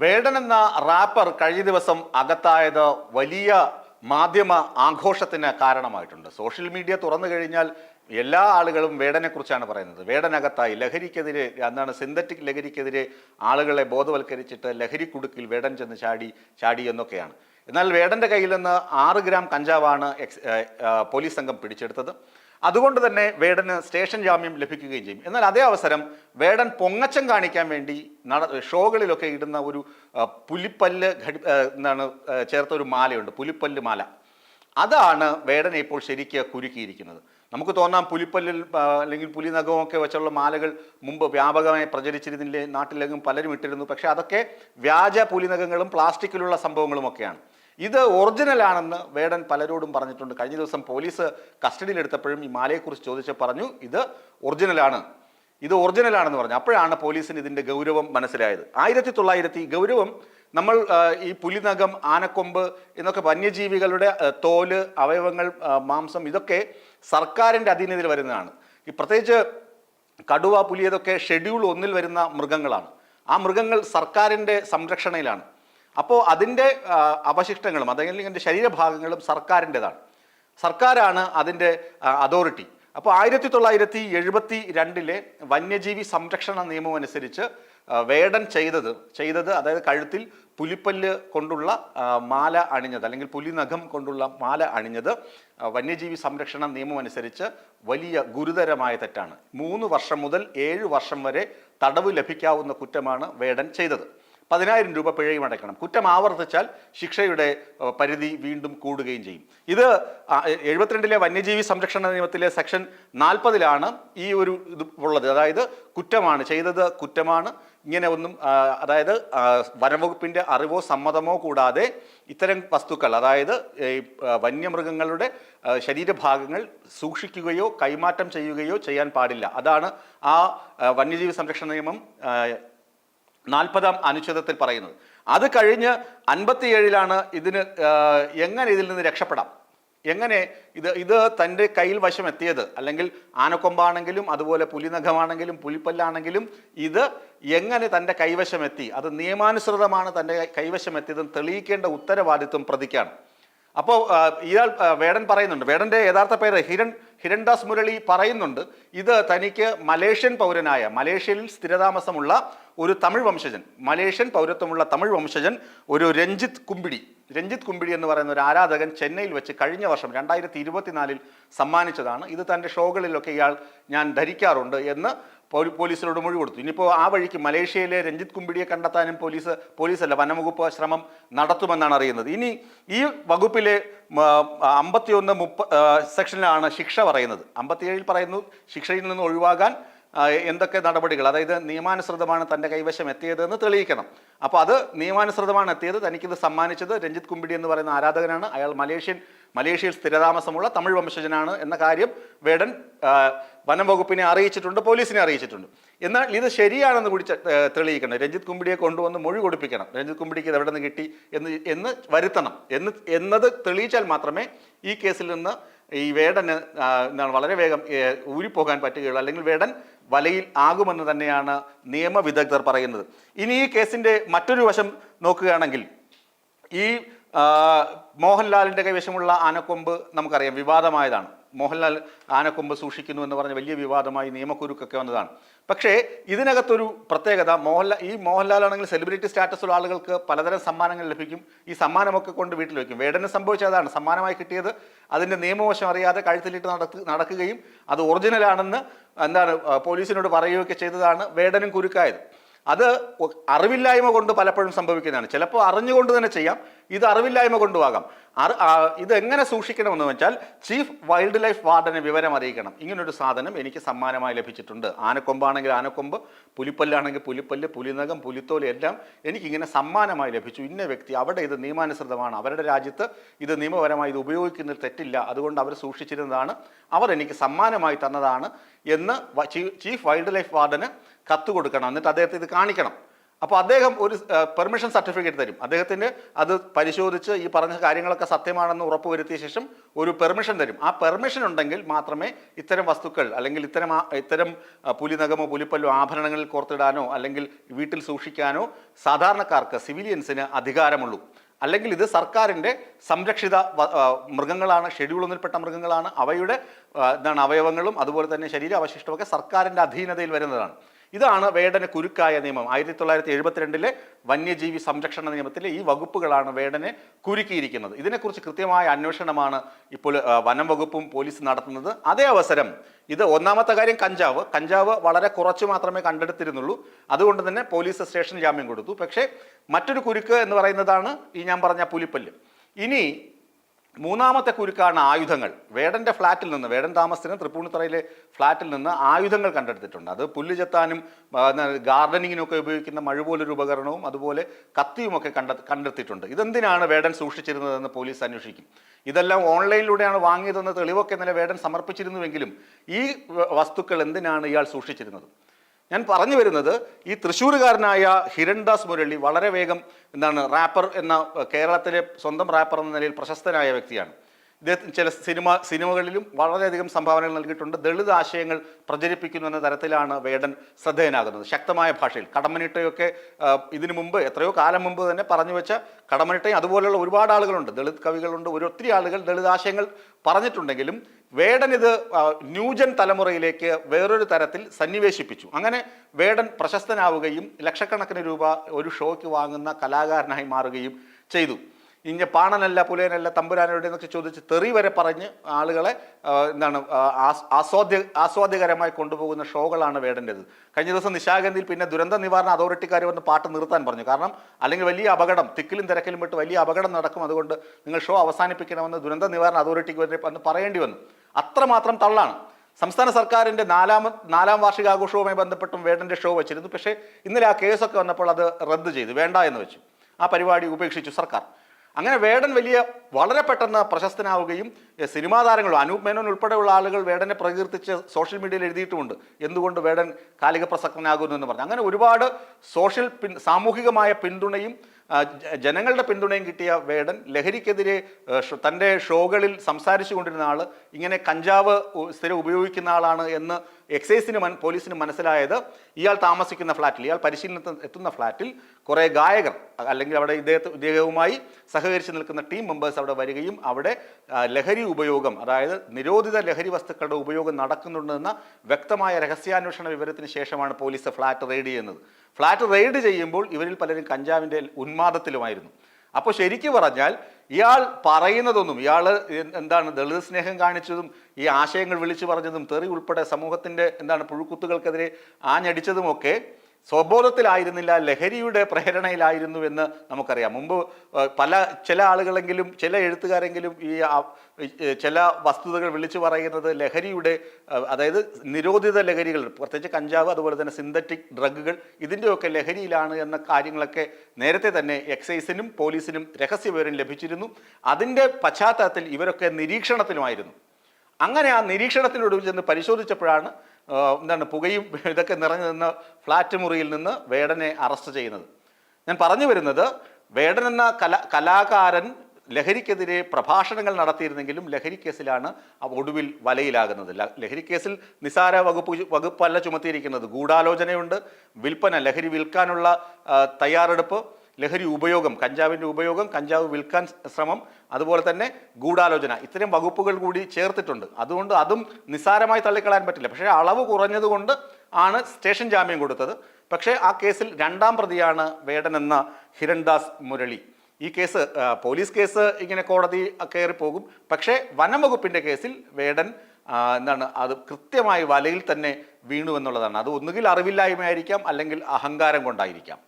വേടൻ എന്ന റാപ്പർ കഴിഞ്ഞ ദിവസം അകത്തായത് വലിയ മാധ്യമ ആഘോഷത്തിന് കാരണമായിട്ടുണ്ട്. സോഷ്യൽ മീഡിയ തുറന്നു കഴിഞ്ഞാൽ എല്ലാ ആളുകളും വേടനെക്കുറിച്ചാണ് പറയുന്നത്. വേടനകത്തായി ലഹരിക്കെതിരെ എന്താണ് സിന്തറ്റിക് ലഹരിക്കെതിരെ ആളുകളെ ബോധവൽക്കരിച്ചിട്ട് ലഹരി കുടുക്കിൽ വേടൻ ചെന്ന് ചാടി ചാടി എന്നൊക്കെയാണ്. എന്നാൽ വേടന്റെ കയ്യിൽ നിന്ന് ആറ് ഗ്രാം കഞ്ചാവാണ് എക്സ് പോലീസ് സംഘം പിടിച്ചെടുത്തത്. അതുകൊണ്ട് തന്നെ വേടന് സ്റ്റേഷൻ ജാമ്യം ലഭിക്കുകയും ചെയ്യും. എന്നാൽ അതേ അവസരം വേടൻ പൊങ്ങച്ചം കാണിക്കാൻ വേണ്ടി നട ഷോകളിലൊക്കെ ഇടുന്ന ഒരു പുലിപ്പല്ല് ഘടി എന്താണ് ചേർത്ത ഒരു മാലയുണ്ട്. പുലിപ്പല്ല് മാല. അതാണ് വേടനെ ഇപ്പോൾ ശരിക്ക് കുരുക്കിയിരിക്കുന്നത്. നമുക്ക് തോന്നാം പുലിപ്പല്ലിൽ അല്ലെങ്കിൽ പുലി നഖമൊക്കെ വെച്ചുള്ള മാലകൾ മുമ്പ് വ്യാപകമായി പ്രചരിച്ചിരുന്നില്ലേ? നാട്ടിലെങ്ങും പലരും ഇട്ടിരുന്നു. പക്ഷേ അതൊക്കെ വ്യാജ പുലിനഖങ്ങളും പ്ലാസ്റ്റിക്കിലുള്ള സംഭവങ്ങളും ഒക്കെയാണ് ഇത് ഒറിജിനൽ ആണെന്ന് വേടൻ പലരോടും പറഞ്ഞിട്ടുണ്ട്. കഴിഞ്ഞ ദിവസം പോലീസ് കസ്റ്റഡിയിലെടുത്തപ്പോഴും ഈ മാലയെക്കുറിച്ച് ചോദിച്ച് പറഞ്ഞു ഇത് ഒറിജിനലാണ് ഇത് ഒറിജിനൽ ആണെന്ന് പറഞ്ഞു. അപ്പോഴാണ് പോലീസിന് ഇതിന്റെ ഗൗരവം മനസ്സിലായത്. ആയിരത്തി തൊള്ളായിരത്തി ഗൗരവം നമ്മൾ ഈ പുലിനഖം ആനക്കൊമ്പ് എന്നൊക്കെ വന്യജീവികളുടെ തോൽ അവയവങ്ങൾ മാംസം ഇതൊക്കെ സർക്കാരിന്റെ അധീനതയിൽ വരുന്നതാണ്. ഈ പ്രത്യേകിച്ച് കടുവ പുലി ഇതൊക്കെ ഷെഡ്യൂൾ ഒന്നിൽ വരുന്ന മൃഗങ്ങളാണ്. ആ മൃഗങ്ങൾ സർക്കാരിന്റെ സംരക്ഷണയിലാണ്. അപ്പോൾ അതിന്റെ അവശിഷ്ടങ്ങളും അതല്ലെങ്കിൽ അതിന്റെ ശരീരഭാഗങ്ങളും സർക്കാരിന്റെതാണ് സർക്കാരാണ് അതിന്റെ അതോറിറ്റി. അപ്പോൾ ആയിരത്തി തൊള്ളായിരത്തി എഴുപത്തി രണ്ടിലെ വന്യജീവി സംരക്ഷണ നിയമം അനുസരിച്ച് വേടൻ ചെയ്തത് ചെയ്തത് അതായത് കഴുത്തിൽ പുലിപ്പല്ല് കൊണ്ടുള്ള മാല അണിഞ്ഞത് അല്ലെങ്കിൽ പുലിനഖം കൊണ്ടുള്ള മാല അണിഞ്ഞത് വന്യജീവി സംരക്ഷണ നിയമം അനുസരിച്ച് വലിയ ഗുരുതരമായ തെറ്റാണ്. മൂന്ന് വർഷം മുതൽ ഏഴ് വർഷം വരെ തടവ് ലഭിക്കാവുന്ന കുറ്റമാണ് വേടൻ ചെയ്തത്. പതിനായിരം രൂപ പിഴയും അടയ്ക്കണം. കുറ്റം ആവർത്തിച്ചാൽ ശിക്ഷയുടെ പരിധി വീണ്ടും കൂടുകയും ചെയ്യും. ഇത് എഴുപത്തിരണ്ടിലെ വന്യജീവി സംരക്ഷണ നിയമത്തിലെ സെക്ഷൻ നാൽപ്പതിലാണ് ഈ ഒരു ഇത് ഉള്ളത്. അതായത് കുറ്റമാണ് ചെയ്തത് കുറ്റമാണ്. ഇങ്ങനെ ഒന്നും അതായത് വനംവകുപ്പിന്റെ അറിവോ സമ്മതമോ കൂടാതെ ഇത്തരം വസ്തുക്കൾ അതായത് വന്യമൃഗങ്ങളുടെ ശരീരഭാഗങ്ങൾ സൂക്ഷിക്കുകയോ കൈമാറ്റം ചെയ്യുകയോ ചെയ്യാൻ പാടില്ല. അതാണ് ആ വന്യജീവി സംരക്ഷണ നിയമം നാൽപ്പതാം അനുച്ഛേദത്തിൽ പറയുന്നത്. അത് കഴിഞ്ഞ് അൻപത്തിയേഴിലാണ് ഇതിന് എങ്ങനെ ഇതിൽ നിന്ന് രക്ഷപ്പെടാം? എങ്ങനെ ഇത് ഇത് തന്റെ കയ്യിൽ വശം എത്തിയത് അല്ലെങ്കിൽ ആനക്കൊമ്പാണെങ്കിലും അതുപോലെ പുലിനഖമാണെങ്കിലും പുലിപ്പല്ലാണെങ്കിലും ഇത് എങ്ങനെ തന്റെ കൈവശം എത്തി അത് നിയമാനുസൃതമാണ് തന്റെ കൈവശം എത്തിയതെന്ന് തെളിയിക്കേണ്ട ഉത്തരവാദിത്വം പ്രതിക്കാണ്. അപ്പോൾ ഇയാൾ വേടൻ പറയുന്നുണ്ട്. വേടന്റെ യഥാർത്ഥ പേര് ഹിരൺ ഹിരൺദാസ് മുരളി പറയുന്നുണ്ട്. ഇത് തനിക്ക് മലേഷ്യൻ പൗരനായ മലേഷ്യയിൽ സ്ഥിരതാമസമുള്ള ഒരു തമിഴ് വംശജൻ മലേഷ്യൻ പൗരത്വമുള്ള തമിഴ് വംശജൻ ഒരു രഞ്ജിത്ത് കുമ്പിടി. രഞ്ജിത്ത് കുമ്പിടി എന്ന് പറയുന്ന ഒരു ആരാധകൻ ചെന്നൈയിൽ വെച്ച് കഴിഞ്ഞ വർഷം രണ്ടായിരത്തി ഇരുപത്തിനാലിൽ സമ്മാനിച്ചതാണ്. ഇത് തന്റെ ഷോകളിലൊക്കെ ഇയാൾ ഞാൻ ധരിക്കാറുണ്ട് എന്ന് പോലീസിനോട് മൊഴി കൊടുത്തു. ഇനിയിപ്പോൾ ആ വഴിക്ക് മലേഷ്യയിലെ രഞ്ജിത്ത് കുമ്പിടിയെ കണ്ടെത്താനും പോലീസ് പോലീസല്ല വനംവകുപ്പ് ശ്രമം നടത്തുമെന്നാണ് അറിയുന്നത്. ഇനി ഈ വകുപ്പിലെ അമ്പത്തിയൊന്ന് മുപ്പ സെക്ഷനിലാണ് ശിക്ഷ പറയുന്നത്. അമ്പത്തിയേഴിൽ പറയുന്നു ശിക്ഷയിൽ നിന്ന് ഒഴിവാകാൻ എന്തൊക്കെ നടപടികൾ? അതായത് നിയമാനുസൃതമാണ് തന്റെ കൈവശം എത്തിയതെന്ന് തെളിയിക്കണം. അപ്പോൾ അത് നിയമാനുസൃതമാണ് എത്തിയത് തനിക്കിത് സമ്മാനിച്ചത് രഞ്ജിത്ത് കുമ്പിടി എന്ന് പറയുന്ന ആരാധകനാണ്. അയാൾ മലേഷ്യൻ മലേഷ്യയിൽ സ്ഥിരതാമസമുള്ള തമിഴ് വംശജനാണ് എന്ന കാര്യം വേടൻ വനം വകുപ്പിനെ അറിയിച്ചിട്ടുണ്ട് പോലീസിനെ അറിയിച്ചിട്ടുണ്ട്. എന്നാൽ ഇത് ശരിയാണെന്ന് കൂടി തെളിയിക്കണം. രഞ്ജിത്ത് കുമ്പിടിയെ കൊണ്ടുവന്ന് മൊഴി കൊടുപ്പിക്കണം. രഞ്ജിത്ത് കുമ്പിടിക്ക് ഇത് എവിടെ നിന്ന് കിട്ടി എന്ന് എന്ന് വരുത്തണം. എന്ന് എന്നത് തെളിയിച്ചാൽ മാത്രമേ ഈ കേസിൽ നിന്ന് ഈ വേടന് എന്താണ് വളരെ വേഗം ഊരിപ്പോകാൻ പറ്റുകയുള്ളൂ. അല്ലെങ്കിൽ വേടൻ വലയിൽ ആകുമെന്ന് തന്നെയാണ് നിയമവിദഗ്ധർ പറയുന്നത്. ഇനി ഈ കേസിന്റെ മറ്റൊരു വശം നോക്കുകയാണെങ്കിൽ ഈ മോഹൻലാലിന്റെ കൈവശമുള്ള ആനക്കൊമ്പ് നമുക്കറിയാം വിവാദമായതാണ്. മോഹൻലാൽ ആനക്കൊമ്പ് സൂക്ഷിക്കുന്നു എന്ന് പറഞ്ഞ വലിയ വിവാദമായി നിയമക്കുരുക്കൊക്കെ വന്നതാണ്. പക്ഷേ ഇതിനകത്തൊരു പ്രത്യേകത മോഹൻലാൽ ഈ മോഹൻലാലാണെങ്കിൽ സെലിബ്രിറ്റി സ്റ്റാറ്റസ് ഉള്ള ആളുകൾക്ക് പലതരം സമ്മാനങ്ങൾ ലഭിക്കും. ഈ സമ്മാനമൊക്കെ കൊണ്ട് വീട്ടിൽ വയ്ക്കും വേടന് സംഭവിച്ചതാണ് സമ്മാനമായി കിട്ടിയത് അതിന്റെ നിയമവശം അറിയാതെ കഴുത്തിലിട്ട് നടക്ക് നടക്കുകയും അത് ഒറിജിനലാണെന്ന് എന്താണ് പോലീസിനോട് പറയുകയൊക്കെ ചെയ്തതാണ് വേടനും കുരുക്കായത്. അത് അറിവില്ലായ്മ കൊണ്ട് പലപ്പോഴും സംഭവിക്കുന്നതാണ്. ചിലപ്പോൾ അറിഞ്ഞുകൊണ്ട് തന്നെ ചെയ്യാം. ഇത് അറിവില്ലായ്മ കൊണ്ടുപോകാം അറി ആ, ഇത് എങ്ങനെ സൂക്ഷിക്കണമെന്ന് വെച്ചാൽ ചീഫ് വൈൽഡ് ലൈഫ് വാർഡനെ വിവരം അറിയിക്കണം. ഇങ്ങനൊരു സാധനം എനിക്ക് സമ്മാനമായി ലഭിച്ചിട്ടുണ്ട്. ആനക്കൊമ്പാണെങ്കിൽ ആനക്കൊമ്പ് പുലിപ്പല്ലാണെങ്കിൽ പുലിപ്പല്ല് പുലിനകം പുലിത്തോൽ എല്ലാം എനിക്കിങ്ങനെ സമ്മാനമായി ലഭിച്ചു. ഇന്ന വ്യക്തി അവിടെ ഇത് നിയമാനുസൃതമാണ്. അവരുടെ രാജ്യത്ത് ഇത് നിയമപരമായി ഇത് ഉപയോഗിക്കുന്നതിൽ തെറ്റില്ല. അതുകൊണ്ട് അവർ സൂക്ഷിച്ചിരുന്നതാണ്. അവർ എനിക്ക് സമ്മാനമായി തന്നതാണ് എന്ന് ചീഫ് വൈൽഡ് ലൈഫ് വാർഡന് കത്ത് കൊടുക്കണം. എന്നിട്ട് അദ്ദേഹത്തെ ഇത് കാണിക്കണം. അപ്പോൾ അദ്ദേഹം ഒരു പെർമിഷൻ സർട്ടിഫിക്കറ്റ് തരും. അദ്ദേഹത്തിന് അത് പരിശോധിച്ച് ഈ പറഞ്ഞ കാര്യങ്ങളൊക്കെ സത്യമാണെന്ന് ഉറപ്പ് വരുത്തിയ ശേഷം ഒരു പെർമിഷൻ തരും. ആ പെർമിഷൻ ഉണ്ടെങ്കിൽ മാത്രമേ ഇത്തരം വസ്തുക്കൾ അല്ലെങ്കിൽ ഇത്തരം ഇത്തരം പുലിനഗമോ പുലിപ്പല്ലോ ആഭരണങ്ങളിൽ കോർത്തിടാനോ അല്ലെങ്കിൽ വീട്ടിൽ സൂക്ഷിക്കാനോ സാധാരണക്കാർക്ക് സിവിലിയൻസിന് അധികാരമുള്ളൂ. അല്ലെങ്കിൽ ഇത് സർക്കാരിന്റെ സംരക്ഷിത മൃഗങ്ങളാണ് ഷെഡ്യൂൾ ഒന്നിൽപ്പെട്ട മൃഗങ്ങളാണ്. അവയുടെ എന്താണ് അവയവങ്ങളും അതുപോലെ തന്നെ ശരീരാവശിഷ്ടമൊക്കെ സർക്കാരിന്റെ അധീനതയിൽ വരുന്നതാണ്. ഇതാണ് വേടന കുരുക്കായ നിയമം. ആയിരത്തി തൊള്ളായിരത്തി എഴുപത്തിരണ്ടിലെ വന്യജീവി സംരക്ഷണ നിയമത്തിലെ ഈ വകുപ്പുകളാണ് വേടനെ കുരുക്കിയിരിക്കുന്നത്. ഇതിനെക്കുറിച്ച് കൃത്യമായ അന്വേഷണമാണ് ഇപ്പോൾ വനം വകുപ്പും പോലീസ് നടത്തുന്നത്. അതേ അവസരം ഇത് ഒന്നാമത്തെ കാര്യം കഞ്ചാവ്. കഞ്ചാവ് വളരെ കുറച്ച് മാത്രമേ കണ്ടെടുത്തിരുന്നുള്ളൂ. അതുകൊണ്ട് തന്നെ പോലീസ് സ്റ്റേഷൻ ജാമ്യം കൊടുത്തു. പക്ഷേ മറ്റൊരു കുരുക്ക് എന്ന് പറയുന്നതാണ് ഈ ഞാൻ പറഞ്ഞ പുലിപ്പല്ല്. ഇനി മൂന്നാമത്തെ കുരുക്കാണ് ആയുധങ്ങൾ. വേടന്റെ ഫ്ലാറ്റിൽ നിന്ന് വേടൻ താമസത്തിന് തൃപ്പൂണിത്തറയിലെ ഫ്ലാറ്റിൽ നിന്ന് ആയുധങ്ങൾ കണ്ടെടുത്തിട്ടുണ്ട്. അത് പുല്ല് ചെത്താനും ഗാർഡനിങ്ങിനൊക്കെ ഉപയോഗിക്കുന്ന മഴ പോലൊരു ഉപകരണവും അതുപോലെ കത്തിയുമൊക്കെ കണ്ട കണ്ടെത്തിയിട്ടുണ്ട് ഇതെന്തിനാണ് വേടൻ സൂക്ഷിച്ചിരുന്നതെന്ന് പോലീസ് അന്വേഷിക്കും. ഇതെല്ലാം ഓൺലൈനിലൂടെയാണ് വാങ്ങിയതെന്ന് തെളിവൊക്കെ ഇന്നലെ വേടൻ സമർപ്പിച്ചിരുന്നുവെങ്കിലും ഈ വസ്തുക്കൾ എന്തിനാണ് ഇയാൾ സൂക്ഷിച്ചിരുന്നത്? ഞാൻ പറഞ്ഞു വരുന്നത് ഈ തൃശ്ശൂരുകാരനായ ഹിരൺദാസ് മുരളി വളരെ വേഗം എന്താണ് റാപ്പർ എന്ന കേരളത്തിലെ സ്വന്തം റാപ്പർ എന്ന നിലയിൽ പ്രശസ്തനായ വ്യക്തിയാണ്. ഇദ്ദേഹത്തിന് ചില സിനിമ സിനിമകളിലും വളരെയധികം സംഭാവനകൾ നൽകിയിട്ടുണ്ട്. ദളിത് ആശയങ്ങൾ പ്രചരിപ്പിക്കുന്നു എന്ന തരത്തിലാണ് വേടൻ ശ്രദ്ധേയനാകുന്നത്. ശക്തമായ ഭാഷയിൽ. കടമ്മനിട്ടയൊക്കെ ആ, ഇതിനു മുമ്പ് എത്രയോ കാലം മുമ്പ് തന്നെ പറഞ്ഞു വെച്ച കടമ്മനിട്ടയും അതുപോലെയുള്ള ഒരുപാട് ആളുകളുണ്ട്. ദളിത് കവികളുണ്ട്. ഒരു ഒത്തിരി ആളുകൾ ദളിത് ആശയങ്ങൾ പറഞ്ഞിട്ടുണ്ടെങ്കിലും വേടൻ ഇത് ന്യൂജൻ തലമുറയിലേക്ക് വേറൊരു തരത്തിൽ സന്നിവേശിപ്പിച്ചു. അങ്ങനെ വേടൻ പ്രശസ്തനാവുകയും ലക്ഷക്കണക്കിന് രൂപ ഒരു ഷോയ്ക്ക് വാങ്ങുന്ന കലാകാരനായി മാറുകയും ചെയ്തു. ഇഞ്ഞ പാണനല്ല പുലയനല്ല തമ്പുരാനോട് എന്നൊക്കെ ചോദിച്ച് തെറി വരെ പറഞ്ഞ് ആളുകളെ എന്താണ് ആസ്വാദ്യ ആസ്വാദ്യകരമായി കൊണ്ടുപോകുന്ന ഷോകളാണ് വേടന്റെത്. കഴിഞ്ഞ ദിവസം നിശാഗന്ധിയിൽ പിന്നെ ദുരന്ത നിവാരണ അതോറിറ്റിക്കാർ വന്ന് പാട്ട് നിർത്താൻ പറഞ്ഞു. കാരണം അല്ലെങ്കിൽ വലിയ അപകടം തിക്കിലും തിരക്കിലും വിട്ട് വലിയ അപകടം നടക്കും. അതുകൊണ്ട് നിങ്ങൾ ഷോ അവസാനിപ്പിക്കണമെന്ന് ദുരന്ത നിവാരണ അതോറിറ്റിക്ക് വരെ വന്ന് പറയേണ്ടി വന്നു. അത്രമാത്രം തള്ളാണ്. സംസ്ഥാന സർക്കാരിന്റെ നാലാമ നാലാം വാർഷികാഘോഷവുമായി ബന്ധപ്പെട്ടും വേടന്റെ ഷോ വെച്ചിരുന്നു. പക്ഷേ ഇന്നലെ ആ കേസൊക്കെ വന്നപ്പോൾ അത് റദ്ദ് ചെയ്തു. വേണ്ട എന്ന് വെച്ചു. ആ പരിപാടി ഉപേക്ഷിച്ചു സർക്കാർ. അങ്ങനെ വേടൻ വലിയ വളരെ പെട്ടെന്ന് പ്രശസ്തനാവുകയും സിനിമാ താരങ്ങളും അനൂപ് മേനോൻ ഉൾപ്പെടെയുള്ള ആളുകൾ വേടനെ പ്രകീർത്തിച്ച് സോഷ്യൽ മീഡിയയിൽ എഴുതിയിട്ടുമുണ്ട്. എന്തുകൊണ്ട് വേടൻ കാലിക പ്രസക്തനാകുന്നു എന്ന് പറഞ്ഞു. അങ്ങനെ ഒരുപാട് സോഷ്യൽ പിൻ സാമൂഹികമായ പിന്തുണയും ജനങ്ങളുടെ പിന്തുണയും കിട്ടിയ വേടൻ ലഹരിക്കെതിരെ തന്റെ ഷോകളിൽ സംസാരിച്ചു കൊണ്ടിരുന്ന ആൾ ഇങ്ങനെ കഞ്ചാവ് സ്ഥിരം ഉപയോഗിക്കുന്ന ആളാണ് എന്ന് എക്സൈസിന് മൻ പോലീസിന് മനസ്സിലായത് ഇയാൾ താമസിക്കുന്ന ഫ്ലാറ്റിൽ ഇയാൾ പരിശീലനത്തിന് എത്തുന്ന ഫ്ലാറ്റിൽ കുറേ ഗായകർ അല്ലെങ്കിൽ അവിടെ ഇദ്ദേഹത്തെ ഇദ്ദേഹവുമായി സഹകരിച്ച് നിൽക്കുന്ന ടീം മെമ്പേഴ്സ് അവിടെ വരികയും അവിടെ ലഹരി ഉപയോഗം അതായത് നിരോധിത ലഹരി വസ്തുക്കളുടെ ഉപയോഗം നടക്കുന്നുണ്ടെന്ന വ്യക്തമായ രഹസ്യാന്വേഷണ വിവരത്തിന് ശേഷമാണ് പോലീസ് ഫ്ലാറ്റ് റെയ്ഡ് ചെയ്യുന്നത്. ഫ്ലാറ്റ് റെയ്ഡ് ചെയ്യുമ്പോൾ ഇവരിൽ പലരും കഞ്ചാവിന്റെ ഉന്മാദത്തിലുമായിരുന്നു. അപ്പോൾ ശരിക്കു പറഞ്ഞാൽ ഇയാൾ പറയുന്നതൊന്നും ഇയാൾ എന്താണ് ദളിത് സ്നേഹം കാണിച്ചതും ഈ ആശയങ്ങൾ വിളിച്ചു പറഞ്ഞതും തെറി ഉൾപ്പെടെ സമൂഹത്തിന്റെ എന്താണ് പുഴുക്കുത്തുകൾക്കെതിരെ ആഞ്ഞടിച്ചതുമൊക്കെ സ്വബോധത്തിലായിരുന്നില്ല ലഹരിയുടെ പ്രേരണയിലായിരുന്നു എന്ന് നമുക്കറിയാം. മുമ്പ് പല ചില ആളുകളെങ്കിലും ചില എഴുത്തുകാരെങ്കിലും ഈ ചില വസ്തുതകൾ വിളിച്ചു പറയുന്നത് ലഹരിയുടെ അതായത് നിരോധിത ലഹരികൾ പ്രത്യേകിച്ച് കഞ്ചാവ് അതുപോലെ തന്നെ സിന്തറ്റിക് ഡ്രഗുകൾ ഇതിന്റെയൊക്കെ ലഹരിയിലാണ് എന്ന കാര്യങ്ങളൊക്കെ നേരത്തെ തന്നെ എക്സൈസിനും പോലീസിനും രഹസ്യവിവരം ലഭിച്ചിരുന്നു. അതിന്റെ പശ്ചാത്തലത്തിൽ ഇവരൊക്കെ നിരീക്ഷണത്തിലുമായിരുന്നു. അങ്ങനെ ആ നിരീക്ഷണത്തിനൊടുവിൽ ചെന്ന് പരിശോധിച്ചപ്പോഴാണ് എന്താണ് പുകയും ഇതൊക്കെ നിറഞ്ഞു നിന്ന ഫ്ലാറ്റ് മുറിയിൽ നിന്ന് വേടനെ അറസ്റ്റ് ചെയ്യുന്നത്. ഞാൻ പറഞ്ഞു വരുന്നത് വേടൻ എന്ന കല കലാകാരൻ ലഹരിക്കെതിരെ പ്രഭാഷണങ്ങൾ നടത്തിയിരുന്നെങ്കിലും ലഹരി കേസിലാണ് ഒടുവിൽ വലയിലാകുന്നത്. ലഹരി കേസിൽ നിസാര വകുപ്പ് വകുപ്പല്ല ചുമത്തിയിരിക്കുന്നത്. ഗൂഢാലോചനയുണ്ട്. വിൽപ്പന ലഹരി വിൽക്കാനുള്ള തയ്യാറെടുപ്പ് ലഹരി ഉപയോഗം കഞ്ചാവിന്റെ ഉപയോഗം കഞ്ചാവ് വിൽക്കാൻ ശ്രമം അതുപോലെ തന്നെ ഗൂഢാലോചന. ഇത്തരം വകുപ്പുകൾ കൂടി ചേർത്തിട്ടുണ്ട്. അതുകൊണ്ട് അതും നിസ്സാരമായി തള്ളിക്കളയാൻ പറ്റില്ല. പക്ഷേ അളവ് കുറഞ്ഞതുകൊണ്ട് ആണ് സ്റ്റേഷൻ ജാമ്യം കൊടുത്തത്. പക്ഷേ ആ കേസിൽ രണ്ടാം പ്രതിയാണ് വേടൻ എന്ന ഹിരൺദാസ് മുരളി. ഈ കേസ് പോലീസ് കേസ് ഇങ്ങനെ കോടതി കയറിപ്പോകും പോകും. പക്ഷേ വനം വകുപ്പിന്റെ കേസിൽ വേടൻ എന്താണ് അത് കൃത്യമായി വലയിൽ തന്നെ വീണു എന്നുള്ളതാണ്. അത് ഒന്നുകിൽ അറിവില്ലായ്മയായിരിക്കാം അല്ലെങ്കിൽ അഹങ്കാരം കൊണ്ടായിരിക്കാം.